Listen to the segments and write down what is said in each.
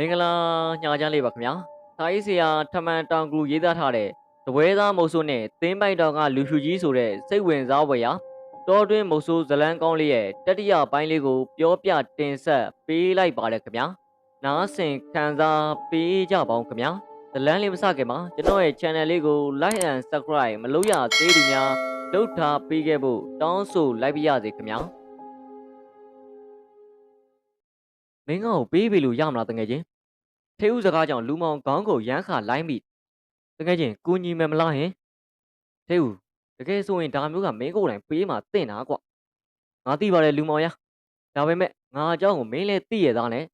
မင်္ဂလာညာချမ်းလေးပါခင်ဗျာ။စာရေးဆရာထမန်တောင်ကူရေးသားထားတဲ့တပွဲသားမုတ်ဆိုးနဲ့သင်းပိုက်တော်ကလူဖြူကြီးဆိုတဲ့စိတ်ဝင်စားဖွယ်ရာတောတွင်းမုတ်ဆိုးဇလန်းကောင်းလေးရဲ့တတိယပိုင်းလေးကိုပြောပြတင်ဆက်ပေးလိုက်ပါတယ်ခင်ဗျာ။နားဆင်ခံစားပေးကြပါဦးခင်ဗျာ။ဇလန်းလေးမစခင်မှာကျွန်တော်ရဲ့ channel လေးကို like and subscribe မလုပ်ရသေးသူများလုပ်ထားပေးခဲ့ဖို့တောင်းဆိုလိုက်ပါရစေခင်ဗျာ။မင်းကောပေးပြီလို့ရမလားတကယ်ချင်း ထေဦးစကားကြောင့်လူမောင်ခေါင်းကိုရမ်းခါလိုက်မိတကယ်ချင်းကိုညီမယ်မလားဟင်ထေဦးတကယ်ဆိုရင်ဒါမျိုးကမင်းကိုယ်တိုင်ပေးမှတင့်တာကွငါသိပါတယ်လူမောင်ရဒါပေမဲ့ငါအကြောင်းကိုမင်းလည်းသိရသားနဲ့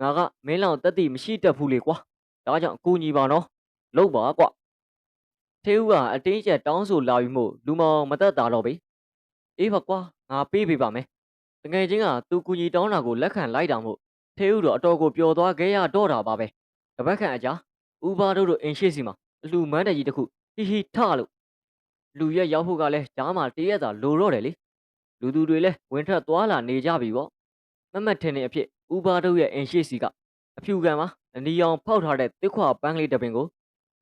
ငါကမင်းလောက်တက်တိမရှိတတ်ဘူးလေကွာဒါကြောင့်ကိုညီပါနော်လုပ်ပါကွထေဦးကအတင်းကျပ်တောင်းဆိုလာပြီးမို့လူမောင်မတက်တာတော့ပဲအေးပါကွာငါပေးပေးပါမယ်တကယ်ချင်းကသူကူညီတောင်းတာကိုလက်ခံလိုက်တာမို့ ထေဦးတော့အတော်ကိုပျော်သွားခဲ့ရတော့တာပါပဲတပတ်ခန့်အကြာဥပါတို့တို့အင်ရှိစီမှာအလူမန်းတကြီးတစ်ခုဟီဟီထလို့လူရက်ရောက်ဖို့ကလည်းကြားမှာတရက်သာလိုတော့တယ်လေလူသူတွေလည်းဝင်ထွက်သွားလာနေကြပြီပေါ့မမတ်ထင်နေအဖြစ်ဥပါတို့ရဲ့အင်ရှိစီကအဖြူခံမှာအနီရောင်ဖောက်ထားတဲ့တစ်ခွာပန်းကလေးတစ်ပင်ကို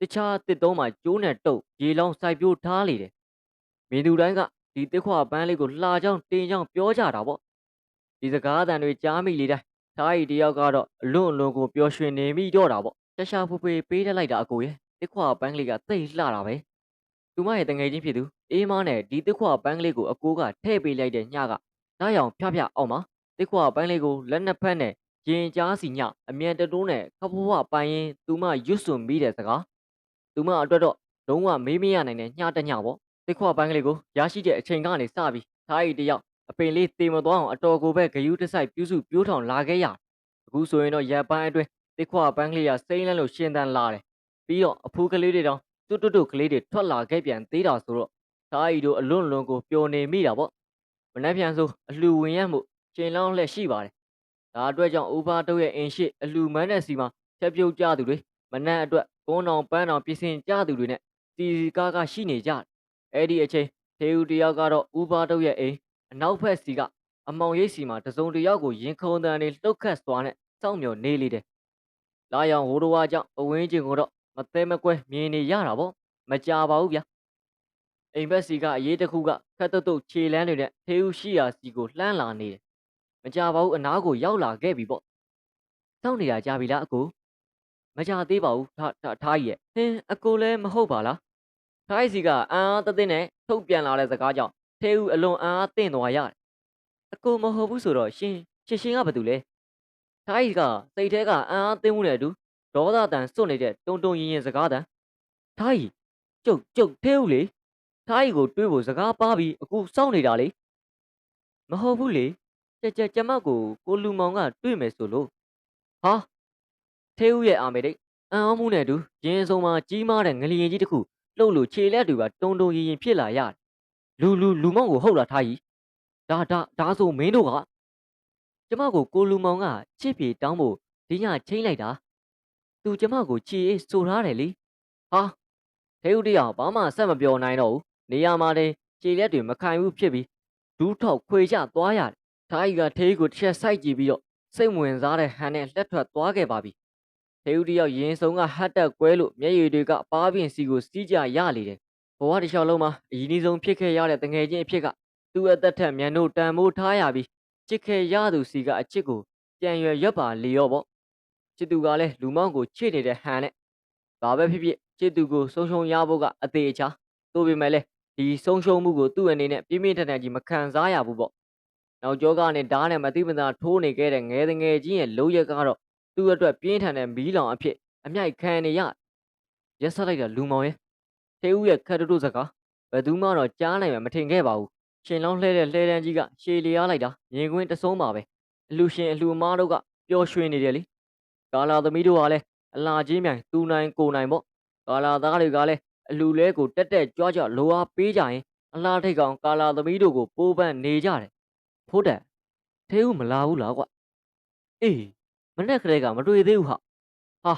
တခြားတစ်သုံးမှာကျိုးနဲ့တုပ်ရေလောင်းစိုက်ပျိုးထားလေတယ်မင်းသူတိုင်းကဒီတစ်ခွာပန်းလေးကိုလှကြောင်တင်ကြောင်ပြောကြတာပေါ့ဒီစကားအတန်တွေကြားမိလေတိုင်း သားရီတယောက်ကတော့အလွန်အလွန်ကိုပျော်ရွှင်နေမိတော့တာပေါ့တခြားဖူဖေပေးတတ်လိုက်တာအကိုရဲ့တစ်ခွာပန်းကလေးကသိတ်လှတာပဲသူမရဲ့တငယ်ချင်းဖြစ်သူအေးမနဲ့ဒီတစ်ခွာပန်းကလေးကိုအကိုကထည့်ပေးလိုက်တဲ့ညကနားရောင်ဖြဖြအောင်မှာတစ်ခွာပန်းလေးကိုလက်နှစ်ဖက်နဲ့ရင်ကြားစီညအမြန်တတိုးနဲ့ခဖွားပိုင်ရင်သူမရွတ်စွန်ပြီးတဲ့စကားသူမအတွက်တော့လုံးဝမေးမရနိုင်တဲ့ညတညပေါ့တစ်ခွာပန်းကလေးကိုရရှိတဲ့အချိန်ကနေစပြီးသားရီတယောက် အပင်လေးတေမသွားအောင်အတော်ကိုပဲဂယုတစိုက်ပြုစုပြိုးထောင်လာခဲ့ရအခုဆိုရင်တော့ရပ်ပန်းအတွင်းတစ်ခွာပန်းကလေးကစိမ့်လန်းလို့ရှင်သန်လာတယ်ပြီးတော့အဖူးကလေးတွေတောင်တွတ်တွတ်တွတ်ကလေးတွေထွက်လာခဲ့ပြန်သေးတာဆိုတော့သားရီတို့အလွန်လွန်ကိုပျော်နေမိတာပေါ့မနှက်ပြန်ဆိုအလှဝင်ရမှုရှင်လောင်းလက်ရှိပါတယ်ဒါအတွက်ကြောင့်ဥပါတို့ရဲ့အင်ရှိအလှမန်းတဲ့စီမှာချက်ပြုတ်ကြသူတွေမနှက်အတွက်ကုန်းတော်ပန်းတော်ပြင်ဆင်ကြသူတွေနဲ့စီစီကားကားရှိနေကြတယ်အဲ့ဒီအချိန်ထေဦးတယောက်ကတော့ဥပါတို့ရဲ့အိမ် အနောက်ဘက်စီကအမောင်ရိပ်စီမှာတစုံတစ်ယောက်ကိုရင်ခုန်တန်နေလှုပ်ခတ်စွာနဲ့စောင့်မျှော်နေလေတယ်။လာရောင်ဝိုးတော်ဝါကြောင့်အဝင်းကျင်ကိုတော့မသေးမကွဲမြင်နေရတာပေါ့မကြပါဘူးဗျာ။အိမ်ဘက်စီကအရေးတစ်ခုကခက်တုတ်တုတ်ခြေလန်းတွေနဲ့ထေဦးရှိရာစီကိုလှမ်းလာနေတယ်။မကြပါဘူးအနားကိုရောက်လာခဲ့ပြီပေါ့။စောင့်နေတာကြာပြီလားအကို။မကြသေးပါဘူးထားထားကြီးရဲ့။ဟင်းအကိုလည်းမဟုတ်ပါလား။ထားကြီးစီကအံအားတသိနဲ့ထုတ်ပြန်လာတဲ့စကားကြောင့် ထေဦးအလွန်အံအားတင့်သွားရတယ်။အကိုမဟုတ်ဘူးဆိုတော့ရှင်ရှင်ရှင်ကဘာတူလဲ။ထားကြီးကစိတ်ထဲကအံအားသင်းမှုနဲ့အတူဒေါသတန်စွတ်နေတဲ့တုံတုံရင်ရင်စကားတန်။ထားကြီးကျုပ်ကျုပ်ထေဦးလေ။ထားကြီးကိုတွေးဖို့စကားပါပြီးအခုစောင့်နေတာလေ။မဟုတ်ဘူးလေ။ကြက်ကြက်ကျမကိုကိုလူမောင်ကတွေးမယ်ဆိုလို့ဟာထေဦးရဲ့အာမေတိတ်အံ့ဩမှုနဲ့အတူရင်စုံမှာကြီးမားတဲ့ငလျင်ကြီးတစ်ခုလှုပ်လို့ခြေလက်တွေကတုံတုံရင်ရင်ဖြစ်လာရတယ်။ လူလူလူမောင်ကိုဟုတ်လားထားကြီး။ဒါဒါဒါဆိုမင်းတို့ကကျမကိုကိုလူမောင်ကချစ်ပြေတောင်းဖို့ဒီညချင်းလိုက်တာ။ तू ကျမကိုချီအေးဆိုထားတယ်လေ။ဟာထဲဦးတရားဘာမှဆက်မပြောနိုင်တော့ဘူး။နေရာမှာတည်းခြေလက်တွေမခိုင်ဘူးဖြစ်ပြီးဒူးထောက်ခွေချသွားရတယ်။ထားကြီးကထေးကိုတစ်ချက်စိုက်ကြည့်ပြီးတော့စိတ်ဝင်စားတဲ့ဟန်နဲ့လက်ထွက်သွားခဲ့ပါပြီ။ထေဦးတယောက်ရင်စုံကဟတ်တက်ကွဲလို့မျက်ရည်တွေကပါးပြင်စီကိုစီးကြရလေတယ်။ ဘဝတစ်လျှောက်လုံးမှာအရင်ဆုံးဖြစ်ခဲ့ရတဲ့တငယ်ချင်းအဖြစ်ကသူ့အသက်ထက်မြန်တို့တန်မိုးထားရပြီးချစ်ခဲ့ရသူစီကအချစ်ကိုပြန်ရွယ်ရွက်ပါလေရောပေါ့ချစ်သူကလည်းလူမောင်းကိုချစ်နေတဲ့ဟန်နဲ့ဘာပဲဖြစ်ဖြစ်ချစ်သူကိုဆုံးရှုံးရဖို့ကအသေးအချာသို့ပေမဲ့လည်းဒီဆုံးရှုံးမှုကိုသူ့အနေနဲ့ပြင်းပြင်းထန်ထန်ကြီးမခံစားရဘူးပေါ့နောက်ကျောကနေဓာတ်နဲ့မသိမသာထိုးနေခဲ့တဲ့ငယ်ငယ်ချင်းရဲ့လုံးရက်ကတော့သူ့အတွက်ပြင်းထန်တဲ့မီးလောင်အဖြစ်အမြိုက်ခံနေရရက်ဆက်လိုက်တာလူမောင်ရဲ့ ထေဦးရဲ့ခက်တုတုစကားဘယ်သူမှတော့ကြားနိုင်မှာမထင်ခဲ့ပါဘူးရှင်လောင်းလှဲတဲ့လှဲတန်းကြီးကရှည်လျားလိုက်တာမြင်ကွင်းတဆုံးပါပဲအလူရှင်အလူမားတို့ကပျော်ရွှင်နေတယ်လေကာလာသမီးတို့ကလည်းအလာကြီးမြိုင်သူနိုင်ကိုနိုင်ပေါ့ကာလာသားတွေကလည်းအလူလဲကိုတက်တက်ကြွကြွလိုအားပေးကြရင်အလားထိတ်ကောင်ကာလာသမီးတို့ကိုပိုးပန်းနေကြတယ်ဖိုးတက်သေးဦးမလာဘူးလားကွအေးမနဲ့ကလေးကမတွေ့သေးဘူးဟာဟာ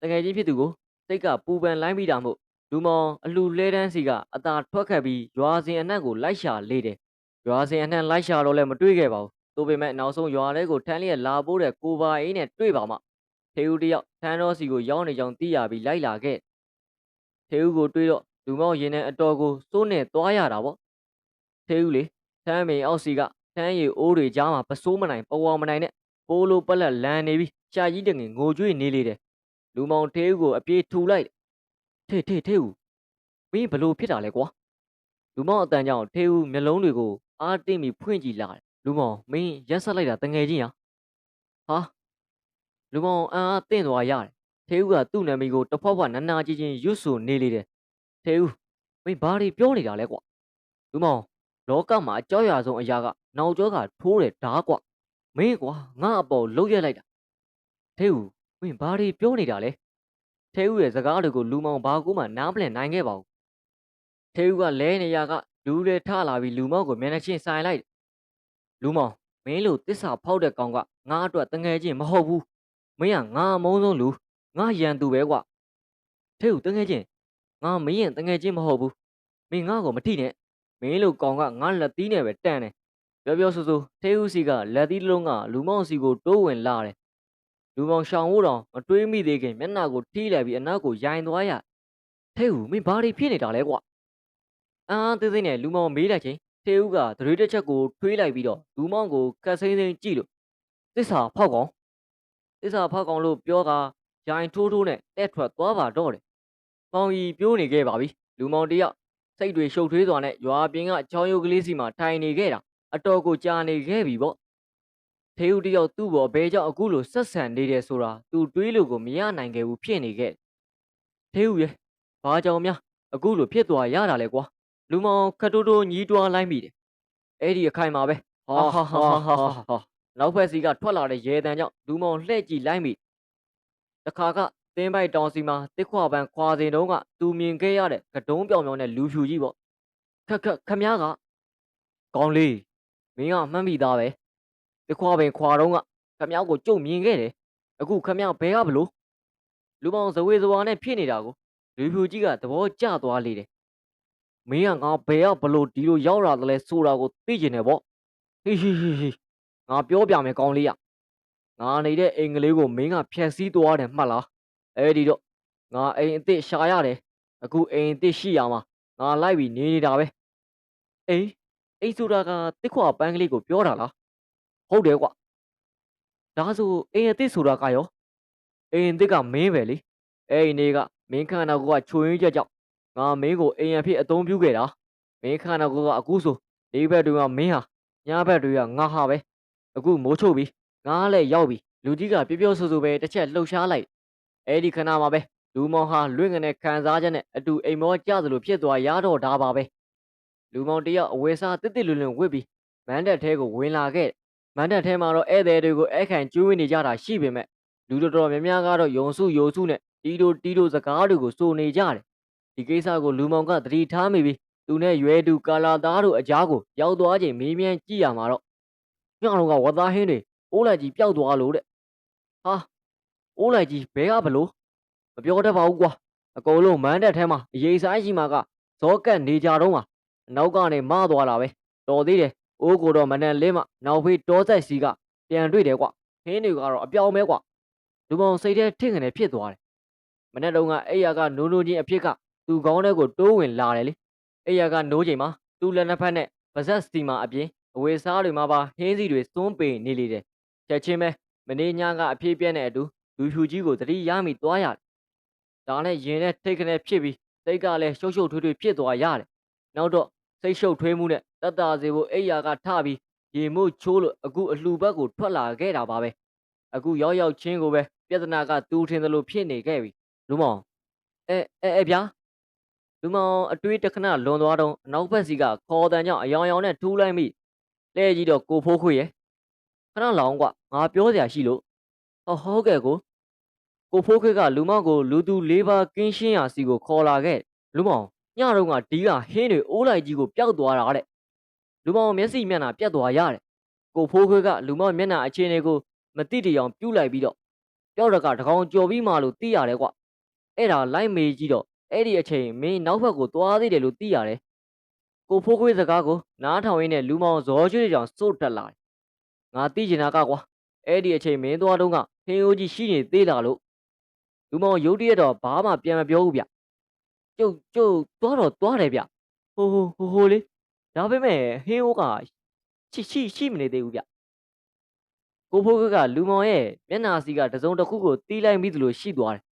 တကယ်ချင်းဖြစ်သူကိုစိတ်ကပူပန်လိုင်းပြီးတာမို့ လူမောင်အလှလဲတန်းစီကအသာထွက်ခတ်ပြီးရွာစဉ်အနှံ့ကိုလိုက်ရှာလေတယ်။ရွာစဉ်အနှံ့လိုက်ရှာတော့လည်းမတွေ့ခဲ့ပါဘူး။သို့ပေမဲ့နောက်ဆုံးရွာထဲကိုထန်းလျက်လာပိုးတဲ့ကိုပါအေးနဲ့တွေ့ပါမှထေဦးတယောက်ထန်းတော်စီကိုရောက်နေကြောင်းသိရပြီးလိုက်လာခဲ့ထေဦးကိုတွေးတော့လူမောင်ရင်နဲ့အတော်ကိုစိုးနဲ့သွားရတာပေါ့ထေဦးလေထန်းမင်အောက်စီကထန်းရည်အိုးတွေကြားမှာပစိုးမနိုင်ပဝါမနိုင်နဲ့ပိုးလိုပလက်လန်နေပြီးရှာကြီးတငင်ငိုကြွေးနေလေတယ်လူမောင်ထေဦးကိုအပြေးထူလိုက် ထေထေထေဦးမင်းဘလို့ဖြစ်တာလဲကွာလူမောင်အတန်ကြောင့်ထေဦးမျက်လုံးတွေကိုအားတင်းပြီးဖွင့်ကြည့်လာတယ်လူမောင်မင်းရက်ဆက်လိုက်တာတငယ်ချင်းဟာဟာလူမောင်အံ့အားတင့်သွားရတယ်ထေဦးကသူ့နာမည်ကိုတစ်ဖွက်ဖွက်နာနာချင်းချင်းရွတ်ဆိုနေလေတယ်ထေဦးမင်းဘာတွေပြောနေတာလဲကွာလူမောင်လောကမှာအကြောက်ရဆုံးအရာကနောက်ကျောကထိုးတယ်ဓာကွာမင်းကွာငါအပေါ်လှုပ်ရက်လိုက်တာထေဦးမင်းဘာတွေပြောနေတာလဲ ထေဦးရဲ့စကားတွေကိုလူမောင်ဘာကူမှနားမလည်နိုင်ခဲ့ပါဘူးထေဦးကလဲနေရကလူတွေထလာပြီးလူမောင်ကိုမျက်နှာချင်းဆိုင်လိုက်တယ်လူမောင်မင်းလိုတစ္ဆာဖောက်တဲ့ကောင်ကငါအတွက်တငယ်ချင်းမဟုတ်ဘူးမင်းကငါအမုန်းဆုံးလူငါရန်သူပဲကွာထေဦးတငယ်ချင်းငါမင်းရင်တငယ်ချင်းမဟုတ်ဘူးမင်းငါ့ကိုမထိနဲ့မင်းလိုကောင်ကငါလက်သီးနဲ့ပဲတန်တယ်ပြောပြောဆိုဆိုထေဦးစီကလက်သီးတစ်လုံးကလူမောင်စီကိုတိုးဝင်လာတယ် လူမောင်ရှောင်ဖို့တော့မတွေးမိသေးခင်မျက်နှာကိုထိလိုက်ပြီးအနောက်ကိုရိုင်သွားရထေဦးမင်းဘာတွေဖြစ်နေတာလဲကွာအာသေးသေးနဲ့လူမောင်မေးလိုက်ချင်းထေဦးကသရွေးတစ်ချက်ကိုထွေးလိုက်ပြီးတော့လူမောင်ကိုကတ်စိမ့်စိမ့်ကြည့်လို့သစ္စာဖောက်ကောင်သစ္စာဖောက်ကောင်လို့ပြောကရိုင်ထိုးထိုးနဲ့တဲ့ထွက်သွားပါတော့တယ်။မောင်ကြီးပြိုးနေခဲ့ပါပြီ။လူမောင်တယောက်စိတ်တွေရှုပ်ထွေးစွာနဲ့ရွာပြင်ကချောင်းရုပ်ကလေးစီမှာထိုင်နေခဲ့တာအတော်ကိုကြာနေခဲ့ပြီပေါ့။ ထေဦးတယောက်သူ့ဘော်ဘဲကြောင့်အခုလိုဆက်ဆံနေတယ်ဆိုတာသူတွေးလို့ကိုမရနိုင်ခဲ့ဘူးဖြစ်နေခဲ့တယ်။ထေဦးရဲ့ဘာကြောင့်များအခုလိုဖြစ်သွားရတာလဲကွာ။လူမောင်ခတ်တိုးတိုးညီးတွားလိုက်မိတယ်။အဲ့ဒီအခိုင်မှာပဲဟာဟာဟာဟာဟာနောက်ဖက်စီကထွက်လာတဲ့ရဲတန်းကြောင့်လူမောင်လှဲ့ကြည့်လိုက်မိတခါကသင်းပိုက်တောင်စီမှာတစ်ခွာပန်းခွာစဉ်တုန်းကသူမြင်ခဲ့ရတဲ့ကတုံးပြောင်ပြောင်နဲ့လူဖြူကြီးပေါ့ခက်ခက်ခမ ्या ကကောင်းလေးမင်းကမှတ်မိသားပဲ တစ်ခွာပင်ခွာတော့ကခမ ्या ကိုကြုံမြင်ခဲ့တယ်အခုခမ ्या ဘဲကဘလို့လူမောင်ဇဝေဇဝါနဲ့ဖြစ်နေတာကိုလူဖြူကြီးကသဘောကျသွားလေတယ်မင်းကငါဘဲကဘလို့ဒီလိုရောက်လာတယ်လဲဆိုတာကိုသိကျင်တယ်ပေါ့ဟိဟိဟိဟိငါပြောပြမယ်ကောင်းလေးရငါနေတဲ့အိမ်ကလေးကိုမင်းကဖျက်ဆီးသွားတယ်မှတ်လားအဲ့ဒီတော့ငါအိမ်အစ်စ်ရှာရတယ်အခုအိမ်အစ်စ်ရှိရမှာငါလိုက်ပြီးနေနေတာပဲအိမ်အိမ်ဆိုတာကတစ်ခွာပန်းကလေးကိုပြောတာလား ဟုတ်တယ်ကွဒါဆိုအိမ်အစ်စ်ဆိုတာကရောအိမ်အစ်စ်ကမင်းပဲလေအဲ့ဒီနေ့ကမင်းခန္ဓာကိုယ်ကချွေရင်းချက်ကြောင့်ငါမင်းကိုအိမ်အဖြစ်အသုံးပြုခဲ့တာမင်းခန္ဓာကိုယ်ကအခုဆိုဒီဘက်တွေကမင်းဟာညဘက်တွေကငါဟာပဲအခုမိုးချုပ်ပြီငါလည်းရောက်ပြီလူကြီးကပြပြဆူဆူပဲတစ်ချက်လှုပ်ရှားလိုက်အဲ့ဒီခဏမှာပဲလူမောင်ဟာလွင့်ငနဲ့ခံစားချက်နဲ့အတူအိမ်မောကျသလိုဖြစ်သွားရတော့တာပါပဲလူမောင်တယောက်အဝေးစားတစ်တစ်လွန်လွန်ဝစ်ပြီးမန်းတက်ထဲကိုဝင်လာခဲ့ မန်းတက်ထဲမှာတော့ဧည့်သည်တွေကိုအခန့်ကျွေးနေကြတာရှိပေမဲ့လူတော်တော်များများကတော့ယုံစုယုံစုနဲ့တီတိုတီတိုစကားတွေကိုစိုးနေကြတယ်ဒီကိစ္စကိုလူမောင်ကသတိထားမိပြီးသူနဲ့ရွယ်သူကာလာသားတို့အကြားကိုရောက်သွားချိန်မေးမြန်းကြည့်ရမှာတော့ညောင်တော့ကဝသားဟင်းတွေအိုးလိုက်ကြီးပျောက်သွားလို့တဲ့ဟာအိုးလိုက်ကြီးဘဲကဘလို့မပြောတတ်ပါဘူးကွာအကုန်လုံးမန်းတက်ထဲမှာအရေးဆိုင်ရှိမှာကဇောကတ်နေကြတော့မှာအနောက်ကနေမသွားတာပဲတော်သေးတယ် အိုးကိုတော့မနက်လင်းမှနောက်ဖေးတောဆက်စီကပြန်တွေ့တယ်ကွဟင်းတွေကတော့အပြောင်းမဲကွလူမောင်စိတ်ထဲထင့်ခနဲ့ဖြစ်သွားတယ်မနေ့တုန်းကအဲ့ရကနိုးနိုးချင်းအဖြစ်ကသူ့ခေါင်းထဲကိုတိုးဝင်လာတယ်လေအဲ့ရကနိုးချိန်မှာသူ့လက်နှစ်ဖက်နဲ့ပါဇက်စတီမာအပြင်အဝေစားတွေမှာပါဟင်းစီတွေစွန်းပေနေလေတယ်ချက်ချင်းပဲမနေ့ညကအပြေးပြက်နဲ့အတူလူဖြူကြီးကိုတတိရမိသွားရတယ်။ဒါနဲ့ရင်နဲ့ထိတ်ခနဲ့ဖြစ်ပြီးစိတ်ကလည်းရှုပ်ရှုပ်ထွေးထွေးဖြစ်သွားရတယ်။နောက်တော့စိတ်ရှုပ်ထွေးမှုနဲ့ တတ်တာစီကိုအိယာကထပြီးရေမို့ချိုးလို့အခုအလှူဘက်ကိုထွက်လာခဲ့တာပါပဲ။အခုရောက်ရောက်ချင်းကိုပဲပြဿနာကတူထင်သလိုဖြစ်နေခဲ့ပြီ။လူမောင်အဲအဲအဲဗျာလူမောင်အတွေးတခဏလွန်သွားတော့အနောက်ဘက်စီကခေါ်တန်ကြောင့်အယောင်ယောင်နဲ့ထူးလိုက်မိလဲကြီးတော့ကိုဖိုးခွေရဲ့ခဏလောင်ကွာငါပြောစရာရှိလို့ဟောဟုတ်ကဲ့ကိုကိုဖိုးခွေကလူမောင်ကိုလူသူလေးပါးကင်းရှင်းရာစီကိုခေါ်လာခဲ့လူမောင်ညတော့ကဒီကဟင်းတွေအိုးလိုက်ကြီးကိုပျောက်သွားတာတဲ့ လူမောင်မျက်စိမျက်နှာပြတ်သွားရတယ်ကိုဖိုးခွေကလူမောင်မျက်နှာအခြေအနေကိုမတိတရောင်ပြုတ်လိုက်ပြီးတော့ပျောက်တကတကောင်ကြော်ပြီးမှလို့သိရတယ်ကွအဲ့ဒါလိုက်မေးကြည့်တော့အဲ့ဒီအချိန်မင်းနောက်ဘက်ကိုသွားသေးတယ်လို့သိရတယ်ကိုဖိုးခွေးစကားကိုနားထောင်ရင်းနဲ့လူမောင်ဇော်ကျွေးကြောင်စိုးတက်လာတယ်ငါသိချင်တာကကွာအဲ့ဒီအချိန်မင်းသွားတော့ကဟင်းအိုးကြီးရှိနေသေးလားလို့လူမောင်ရုတ်တရက်တော့ဘာမှပြန်မပြောဘူးဗျကျုပ်ကျုပ်သွားတော့သွားတယ်ဗျဟိုဟိုဟိုဟိုလေး ဒါပေမဲ့ဟင်းအိုးကရှိရှိရှိမနေသေးဘူးဗျကိုဖိုးကကလူမောင်ရဲ့မျက်နှာစီကတစုံတစ်ခုကိုတီးလိုက်မိသလိုရှိသွားတယ်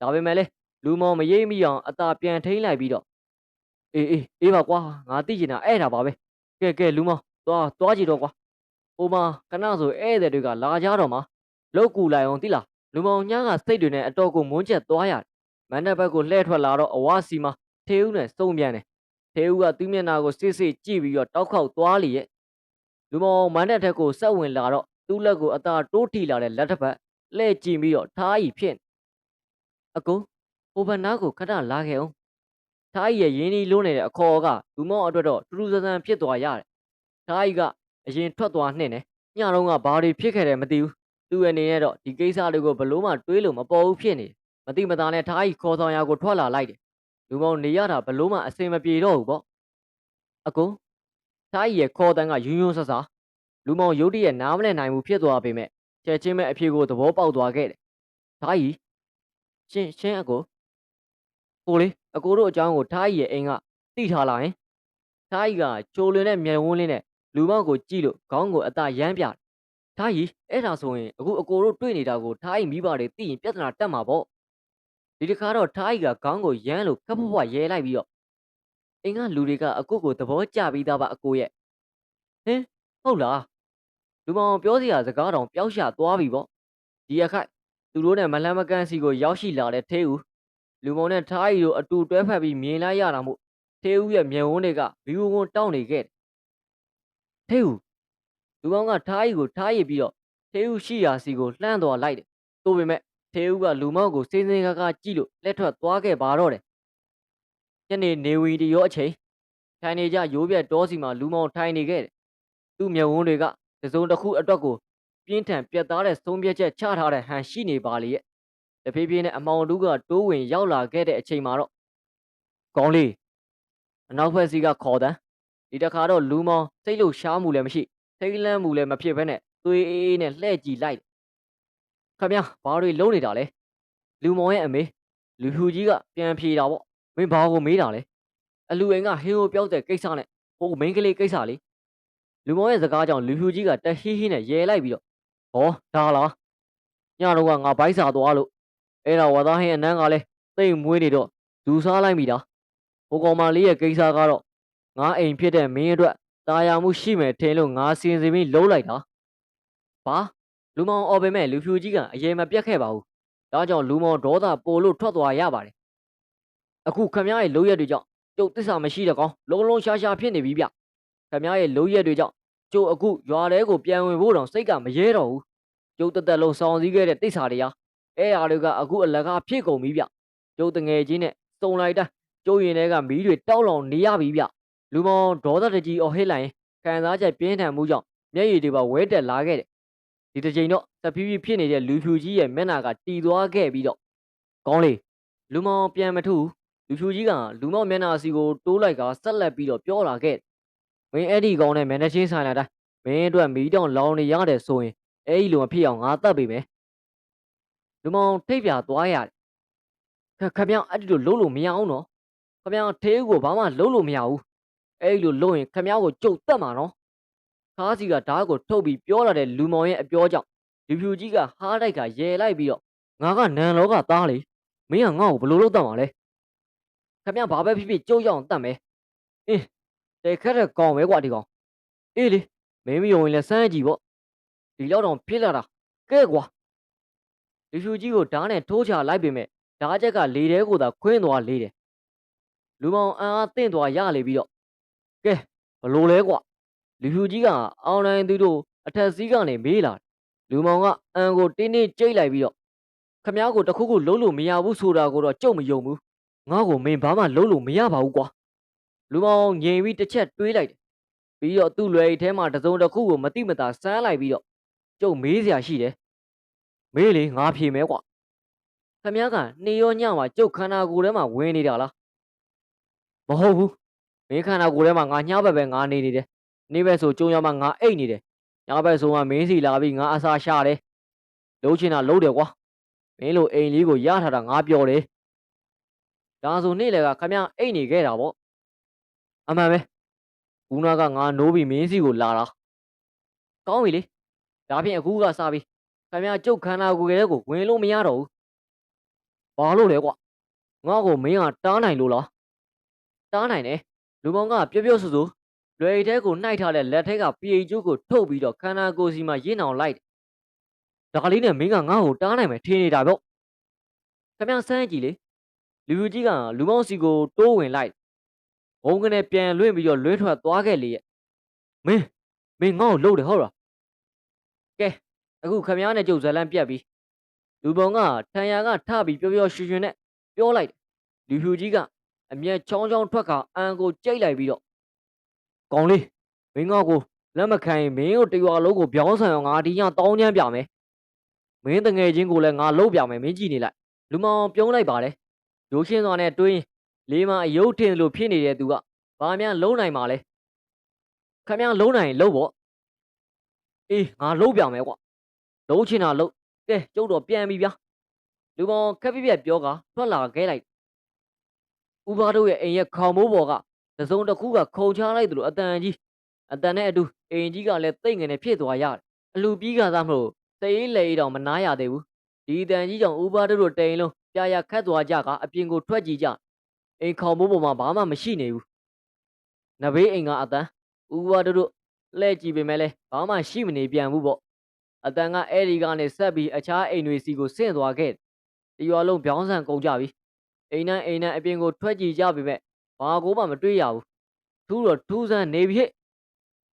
ဒါပေမဲ့လေလူမောင်မရိပ်မိအောင်အသာပြန်ထိန်းလိုက်ပြီးတော့အေးအေးအေးပါကွာငါသိချင်တာအဲ့ဒါပါပဲကဲကဲလူမောင်သွားသွားကြည့်တော့ကွာဟိုမှာခဏဆိုဧည့်သည်တွေကလာကြတော့မှာလောက်ကူလိုက်အောင်တိလားလူမောင်ညားကစိတ်တွေနဲ့အတော်ကိုမွန်းချက်သွားရတယ်မန္တဘက်ကိုလှည့်ထွက်လာတော့အဝါစီမှာထေဦးနဲ့စုံပြန်တယ် ထေဦးကသူ့မျက်နှာကိုစစ်စစ်ကြည့်ပြီးတော့တောက်ခေါက်သွားလျက်လူမောင်မန္တထက်ကိုဆက်ဝင်လာတော့သူ့လက်ကိုအသာတိုးထီလာတဲ့လက်တစ်ဖက်လှည့်ကြည့်ပြီးတော့ထားဤဖြစ်အကူဟိုဘက်နားကိုခဏလာခဲ့အောင်ထားဤရဲ့ရင်းနှီးလုံးနေတဲ့အခေါ်ကလူမောင်အတွက်တော့ထူးထူးဆန်းဆန်းဖြစ်သွားရတယ်ထားဤကအရင်ထွက်သွားနှင့်တယ်ညတော့ကဘာတွေဖြစ်ခဲ့တယ်မသိဘူးသူ့အနေနဲ့တော့ဒီကိစ္စတွေကိုဘလို့မှတွေးလို့မပေါ်ဘူးဖြစ်နေတယ်မတိမသားနဲ့ထားဤခေါ်ဆောင်ရာကိုထွက်လာလိုက်တယ် လူမောင်နေရတာဘလို့မှအစင်မပြေတော့ဘူးပေါ့အကူထားဤရဲ့ခေါ်တန်းကယွန်းယွန်းဆဆာလူမောင်ရုတ်တရက်နားမလည်နိုင်ဘူးဖြစ်သွားပေမဲ့ချက်ချင်းပဲအဖြေကိုသဘောပေါက်သွားခဲ့တယ်ထားဤရှင်ရှင်အကူကိုလေအကိုတို့အကြောင်းကိုထားဤရဲ့အိမ်ကသိထားလာရင်ထားဤကချိုလွင်တဲ့မျက်ဝန်းလေးနဲ့လူမောင်ကိုကြည့်လို့ခေါင်းကိုအသာရမ်းပြတယ်ထားဤအဲ့ဒါဆိုရင်အခုအကိုတို့တွေ့နေတာကိုထားဤမိဘတွေသိရင်ပြဿနာတက်မှာပေါ့ ဒီတစ်ခါတော့ထားဤကခေါင်းကိုရမ်းလို့ခက်ဖွက်ဖွက်ရဲလိုက်ပြီးတော့အိမ်ကလူတွေကအကိုကိုသဘောကျပြီးသားပါအကိုရဲ့ဟင်ဟုတ်လားလူမောင်ပြောစရာစကားတောင်ပျောက်ရှာသွားပြီပေါ့ဒီအခိုက်သူတို့နဲ့မလန်းမကန်းစီကိုရောက်ရှိလာတဲ့သေးဦးလူမောင်နဲ့ထားရီတို့အတူတွဲဖက်ပြီးမြင်လိုက်ရတာမို့သေးဦးရဲ့မျက်ဝန်းတွေကဘီဝဝန်းတောင်းနေခဲ့တယ်သေးဦးလူမောင်ကထားရီကိုထားရပြီးတော့သေးဦးရှိရာစီကိုလှမ်းသွားလိုက်တယ်သို့ပေမဲ့ သေးဦးကလူမောင်ကိုစိမ့်စိမ့်ကားကားကြည့်လို့လက်ထွက်သွားခဲ့ပါတော့တယ်ညနေနေဝီတရောအချိန်ထိုင်နေကြရိုးပြက်တောစီမှာလူမောင်ထိုင်နေခဲ့တယ်သူ့မျက်ဝန်းတွေကတစုံတစ်ခုအတွက်ကိုပြင်းထန်ပြတ်သားတဲ့ဆုံးဖြတ်ချက်ချထားတဲ့ဟန်ရှိနေပါလေရဲ့တဖြည်းဖြည်းနဲ့အမောင်တူးကတိုးဝင်ရောက်လာခဲ့တဲ့အချိန်မှာတော့ကောင်းလေးအနောက်ဘက်စီကခေါ်တန်းဒီတခါတော့လူမောင်စိတ်လို့ရှားမှုလည်းမရှိထိတ်လန့်မှုလည်းမဖြစ်ဘဲနဲ့သွေးအေးအေးနဲ့လှဲ့ကြည့်လိုက် ခမဘာတွေလုံးနေတာလဲလူမောင်ရဲ့အမေလူဖြူကြီးကပြန်ဖြေတာပေါ့မင်းဘာကိုမေးတာလဲအလူအိမ်ကဟင်းကိုပြောက်တဲ့ကိစ္စနဲ့ဟိုမိန်းကလေးကိစ္စလေးလူမောင်ရဲ့စကားကြောင့်လူဖြူကြီးကတဟီးဟီးနဲ့ရဲလိုက်ပြီးတော့ဟောဒါလားညတော့ကငါဘိုက်စာသွားလို့အဲ့ဒါဝါသားဟင်းအနန်းကလည်းသိမ်မွေးနေတော့ဒူစားလိုက်မိတာဟိုကောင်မလေးရဲ့ကိစ္စကတော့ငါအိမ်ဖြစ်တဲ့မင်းအတွက်တာယာမှုရှိမယ်ထင်လို့ငါစင်စင်ပြီးလုံးလိုက်တာဘာ လူမောင်အော်ပေမဲ့လူဖြူကြီးကအရေးမပြတ်ခဲ့ပါဘူးဒါကြောင့်လူမောင်ဒေါသပိုလို့ထွက်သွားရပါတယ်အခုခမရဲ့လုံးရက်တွေကြောင့်ကျုပ်သစ္စာမရှိတဲ့ကောင်လုံးလုံးရှားရှားဖြစ်နေပြီဗျခမရဲ့လုံးရက်တွေကြောင့်ကျုပ်အခုရွာထဲကိုပြန်ဝင်ဖို့တောင်စိတ်ကမရဲတော့ဘူးကျုပ်တက်တက်လုံးစောင်းစည်းခဲ့တဲ့တိစ္ဆာတွေဟာအဲ့အားတွေကအခုအလကားဖြစ်ကုန်ပြီဗျကျုပ်တငယ်ချင်းနဲ့စုံလိုက်တာကျုပ်ရင်ထဲကမီးတွေတောက်လောင်နေရပြီဗျလူမောင်ဒေါသတကြီးအော်ဟစ်လိုက်ရင်ခံစားချက်ပြင်းထန်မှုကြောင့်မျက်ရည်တွေပါဝဲတက်လာခဲ့တယ် ဒီတစ်ချိန်တော့တဖြည်းဖြည်းဖြစ်နေတဲ့လူဖြူကြီးရဲ့မျက်နှာကတီသွားခဲ့ပြီးတော့ကောင်းလေလူမောင်ပြန်မထူလူဖြူကြီးကလူမောင်မျက်နှာစီကိုတိုးလိုက်ကဆက်လက်ပြီးတော့ပြောလာခဲ့မင်းအဲ့ဒီကောင်နဲ့မျက်နှာချင်းဆိုင်လာတိုင်းမင်းအတွက်မီးတောင်လောင်နေရတယ်ဆိုရင်အဲ့ဒီလိုမဖြစ်အောင်ငါတတ်ပေးမယ်လူမောင်ထိပ်ပြသွားရတယ်ခခပြောင်အဲ့ဒီလိုလုံးလို့မရအောင်နော်ခပြောင်သေးကိုဘာမှလုံးလို့မရဘူးအဲ့ဒီလိုလုံးရင်ခပြောင်ကိုကြုတ်တက်မှာနော် ခါးစီကဓာတ်ကိုထုတ်ပြီးပြောလာတဲ့လူမောင်ရဲ့အပြောကြောင့်လူဖြူကြီးကဟားတိုက်ကရဲလိုက်ပြီးတော့ငါကနန်လောကသားလေမင်းကငါ့ကိုဘယ်လိုလုပ်တတ်မှာလဲခမရဘာပဲဖြစ်ဖြစ်ကြုတ်ရအောင်တတ်မယ်အင်းတဲခက်တဲ့ကောင်ပဲကွာဒီကောင်အေးလေမင်းမယုံရင်လည်းစမ်းကြည့်ပေါ့ဒီလောက်တော့ဖြစ်လာတာကဲကွာလူဖြူကြီးကိုဓာတ်နဲ့ထိုးချလိုက်ပေမဲ့ဓာတ်ချက်ကလေထဲကိုသာခွင်းသွားလေတယ်လူမောင်အံအားတင့်သွားရလေပြီးတော့ကဲဘလို့လဲကွာ လူဖြူကြီးကအောင်နိုင်သူတို့အထက်စီးကနေမေးလာလူမောင်ကအံကိုတင်းတင်းကြိတ်လိုက်ပြီးတော့ခမ ्या ကိုတခုခုလုံးလို့မရဘူးဆိုတာကိုတော့ကြုံမယုံဘူးငါ့ကိုမင်းဘာမှလုံးလို့မရပါဘူးကွာလူမောင်ငြိမ်ပြီးတစ်ချက်တွေးလိုက်တယ်ပြီးတော့သူ့လွယ်အိတ်ထဲမှာတစုံတစ်ခုကိုမတိမတာစမ်းလိုက်ပြီးတော့ကျုပ်မေးစရာရှိတယ်မေးလေငါဖြေမဲကွာခမ ्या ကနေရောညမှာကျုပ်ခန္ဓာကိုယ်ထဲမှာဝင်နေတာလားမဟုတ်ဘူးမင်းခန္ဓာကိုယ်ထဲမှာငါညဘက်ပဲငါနေနေတယ် နေ့ဘက်ဆိုကျုံရမှာငါအိတ်နေတယ်ညဘက်ဆိုမှမင်းစီလာပြီးငါအစာရှာတယ်လှုပ်ချင်တာလှုပ်တယ်ကွာမင်းလိုအိမ်လေးကိုရထားတာငါပြောတယ်ဒါဆိုနေ့လေကခမရအိတ်နေခဲ့တာပေါ့အမှန်ပဲခုနကငါနိုးပြီးမင်းစီကိုလာတာကောင်းပြီလေဒါဖြင့်အခုကစားပြီးခမရကျုပ်ခန္ဓာကိုယ်ရဲ့ကိုဝင်လို့မရတော့ဘူးဘာလို့လဲကွာငါ့ကိုမင်းကတားနိုင်လို့လားတားနိုင်တယ်လူမောင်ကပြောပြောဆူဆူ လွယ်ထဲကိုနှိုက်ထားတဲ့လက်ထဲက PH ကျုပ်ကိုထုတ်ပြီးတော့ခန္ဓာကိုယ်စီမှာရင်းအောင်လိုက်တယ်ဒါကလေးနဲ့မင်းကငါ့ကိုတားနိုင်မယ်ထင်နေတာပေါ့ခမရစမ်းကြည့်လေလူလူကြီးကလူမောင်စီကိုတိုးဝင်လိုက်ဘုံကနေပြန်လွင့်ပြီးတော့လွှဲထွက်သွားခဲ့လေရဲ့မင်းမင်းငါ့ကိုလှုပ်တယ်ဟုတ်လားကဲအခုခမရနဲ့ကျုပ်ဇလန်ပြတ်ပြီးလူပုံကထန်ရကထပြီးပြောပြောရွှင်ရွှင်နဲ့ပြောလိုက်တယ်လူဖြူကြီးကအမျက်ချောင်းချောင်းထွက်ခါအန်ကိုကြိတ်လိုက်ပြီးတော့ ကောင်းလေးမင်းငါ့ကိုလက်မခံရင်မင်းကိုတရွာလုံးကိုပြောင်းဆန်အောင်ငါဒီညတောင်းချမ်းပြမယ်မင်းတငယ်ချင်းကိုလည်းငါလှုပ်ပြမယ်မင်းကြည့်နေလိုက်လူမောင်ပြုံးလိုက်ပါတယ်ရိုးရှင်းစွာနဲ့တွေးရင်လေးမအယုတ်ထင်လို့ဖြစ်နေတဲ့သူကဘာများလုံးနိုင်မှာလဲခမည်းလုံးနိုင်ရင်လုံးပေါ့အေးငါလုံးပြမယ်ကွာလုံးချင်တာလုံးကဲကျုပ်တော့ပြန်ပြီဗျာလူမောင်ခက်ပြက်ပြက်ပြောကထွက်လာခဲ့လိုက်ဥပါတို့ရဲ့အိမ်ရဲ့ခေါင်မိုးပေါ်က သစုံတစ်ခုကခုံချလိုက်သလိုအတန်ကြီးအတန်နဲ့အတူအိမ်ကြီးကလည်းတိတ်ငင်နေဖြစ်သွားရတယ်အလူပြီးကစားမလို့တရေးလေတောင်မနာရသေးဘူးဒီအတန်ကြီးကြောင့်ဥပါတို့တို့တိန်လုံးပြာရခတ်သွားကြကအပြင်ကိုထွက်ကြည့်ကြအိမ်ခေါင်မိုးပေါ်မှာဘာမှမရှိနေဘူးနဘေးအိမ်ကအတန်ဥပါတို့တို့လှဲ့ကြည့်ပေမဲ့လည်းဘာမှရှိမနေပြန်ဘူးပေါ့အတန်ကအဲ့ဒီကနေဆက်ပြီးအခြားအိမ်တွေစီကိုဆင့်သွားခဲ့တရွာလုံးပြောင်းဆန်ကုန်ကြပြီအိမ်နဲ့အိမ်နဲ့အပြင်ကိုထွက်ကြည့်ကြပေမဲ့ ဘာကိုမှမတွေ့ရဘူးထူးတော့ထူးဆန်းနေပြီဟဲ့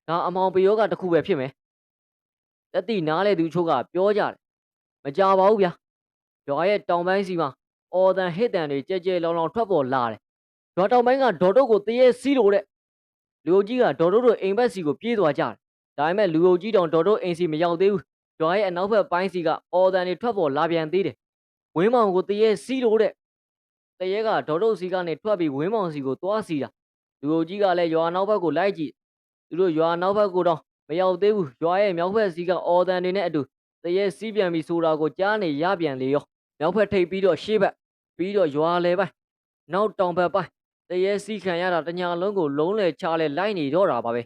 ဒါအမောင်ပယောကတစ်ခုပဲဖြစ်မယ်တက်တိနားလေသူချို့ကပြောကြတယ်မကြပါဘူးဗျာရွာရဲ့တောင်ပိုင်းစီမှာအော်တန်ဟစ်တန်တွေကြဲကြဲလောင်လောင်ထွက်ပေါ်လာတယ်ရွာတောင်ပိုင်းကဒေါ်တုတ်ကိုတရေစီးလို့တဲ့လူအုပ်ကြီးကဒေါ်တုတ်တို့အိမ်ဘက်စီကိုပြေးသွားကြတယ်ဒါပေမဲ့လူအုပ်ကြီးတောင်ဒေါ်တုတ်အိမ်စီမရောက်သေးဘူးရွာရဲ့အနောက်ဘက်ပိုင်းစီကအော်တန်တွေထွက်ပေါ်လာပြန်သေးတယ်ဝင်းမောင်ကိုတရေစီးလို့တဲ့ တရေကဒေါ်တုတ်စီကနေထွက်ပြီးဝင်းမောင်စီကိုသွားစီတာလူအုပ်ကြီးကလည်းရွာနောက်ဘက်ကိုလိုက်ကြည့်သူတို့ရွာနောက်ဘက်ကိုတော့မရောက်သေးဘူးရွာရဲ့မြောက်ဘက်စီကအော်တန်တွေနဲ့အတူတရေစီးပြန်ပြီးဆိုတာကိုကြားနေရပြန်လေရောမြောက်ဘက်ထိပ်ပြီးတော့ရှေ့ဘက်ပြီးတော့ရွာလေပိုင်းနောက်တောင်ဘက်ပိုင်းတရေစီးခံရတာတညာလုံးကိုလုံးလေချလေလိုက်နေတော့တာပါပဲ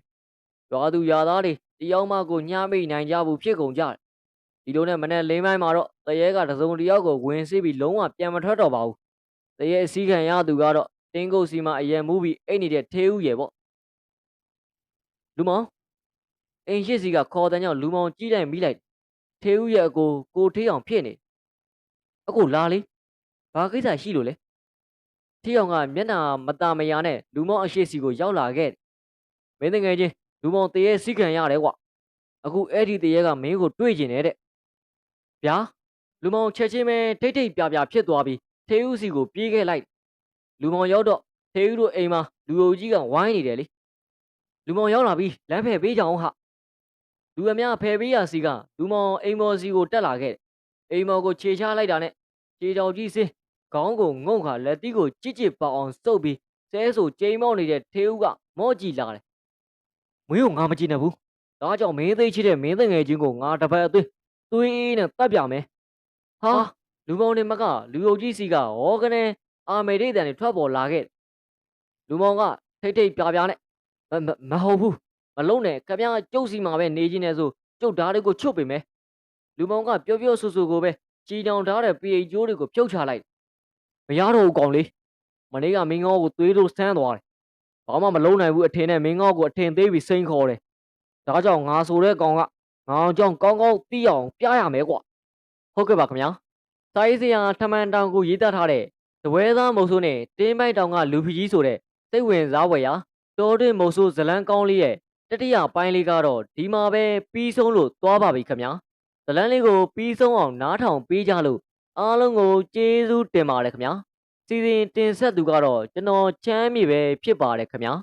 ရွာသူရွာသားတွေတယောက်မှကိုညှမိနိုင်ကြဘူးဖြစ်ကုန်ကြတယ်ဒီလိုနဲ့မနေ့လိမ့်ပိုင်းမှာတော့တရေကတစုံတယောက်ကိုဝင်စီးပြီးလုံးဝပြန်မထွက်တော့ပါဘူး တရေစီးခံရသူကတော့တင်းကုတ်စီမှာအရင်မူးပြီးအိတ်နေတဲ့ထေးဦးရဲ့ပေါ့လူမောင်အိမ်ရှိစီကခေါ်တဲ့ကြောင့်လူမောင်ကြီးလိုက်မိလိုက်ထေးဦးရဲ့အကိုကိုထေးအောင်ဖြစ်နေအကိုလာလေဘာကိစ္စရှိလို့လဲထေးအောင်ကမျက်နှာမตาမယာနဲ့လူမောင်အရှိစီကိုရောက်လာခဲ့မင်းတငယ်ချင်းလူမောင်တရေစီးခံရတယ်ကွအခုအဲ့ဒီတရေကမင်းကိုတွေ့ကျင်နေတဲ့ဗျာလူမောင်ချက်ချင်းပဲထိတ်ထိတ်ပြပြဖြစ်သွားပြီး ထေးဦးစီကိုပြေးခဲ့လိုက်လူမောင်ရောက်တော့ထေးဦးတို့အိမ်မှာလူအုပ်ကြီးကဝိုင်းနေတယ်လေလူမောင်ရောက်လာပြီးလမ်းဖယ်ပေးကြအောင်ဟာလူအများဖယ်ပေးရစီကလူမောင်အိမ်မော်စီကိုတက်လာခဲ့အိမ်မော်ကိုခြေချလိုက်တာနဲ့ခြေတော်ကြီးစင်းခေါင်းကိုငုံခါလက်တီးကိုကြစ်ကြစ်ပေါအောင်စုပ်ပြီးဆဲဆိုကျိမ်းမောက်နေတဲ့ထေးဦးကမော့ကြည့်လာတယ်မင်းကိုငါမကြည့်နဲ့ဘူးဒါကြောင့်မင်းသိချစ်တဲ့မင်းတငယ်ချင်းကိုငါတစ်ပတ်အသွေးသွေးနဲ့တတ်ပြမယ်ဟာ လူမောင်နေမကလူအုပ်ကြီးစီကဟောကနေအာမေရိတန်တွေထွက်ပေါ်လာခဲ့လူမောင်ကထိတ်ထိတ်ပြပြနဲ့မဟုတ်ဘူးမလုံးနဲ့ခမရကျုပ်စီမှာပဲနေချင်းနေဆိုကျုပ်ဓာတ်တွေကိုချုပ်ပေမယ်လူမောင်ကပြောပြောဆူဆူကိုပဲကြည်တောင်ထားတဲ့ PH ကျိုးတွေကိုပြုတ်ချလိုက်မရတော့ဘူးကောင်လေးမနေ့ကမင်းငေါကိုသွေးလို့ဆန်းသွားတယ်ဘာမှမလုံးနိုင်ဘူးအထင်နဲ့မင်းငေါကိုအထင်သေးပြီးစိန်ခေါ်တယ်ဒါကြောင့်ငါဆိုတဲ့ကောင်ကငါအောင်ကြောင့်ကောင်းကောင်းသိအောင်ပြရမယ်ကွာဟုတ်ကဲ့ပါခင်ဗျာ စာရေးဆရာထမန်တောင်ကိုရေးသားထားတဲ့တပွဲသားမုံဆိုးနဲ့တင်းပိုက်တောင်ကလူဖကြီးဆိုတဲ့စိတ်ဝင်စားဖွယ်ရာတော်တွင်မုံဆိုးဇလန်းကောင်းလေးရဲ့တတိယပိုင်းလေးကတော့ဒီမှာပဲပြီးဆုံးလို့သွားပါပြီခင်ဗျာဇလန်းလေးကိုပြီးဆုံးအောင်နားထောင်ပေးကြလို့အားလုံးကိုကျေးဇူးတင်ပါတယ်ခင်ဗျာစီစဉ်တင်ဆက်သူကတော့ကျွန်တော်ချမ်းမြေပဲဖြစ်ပါတယ်ခင်ဗျာ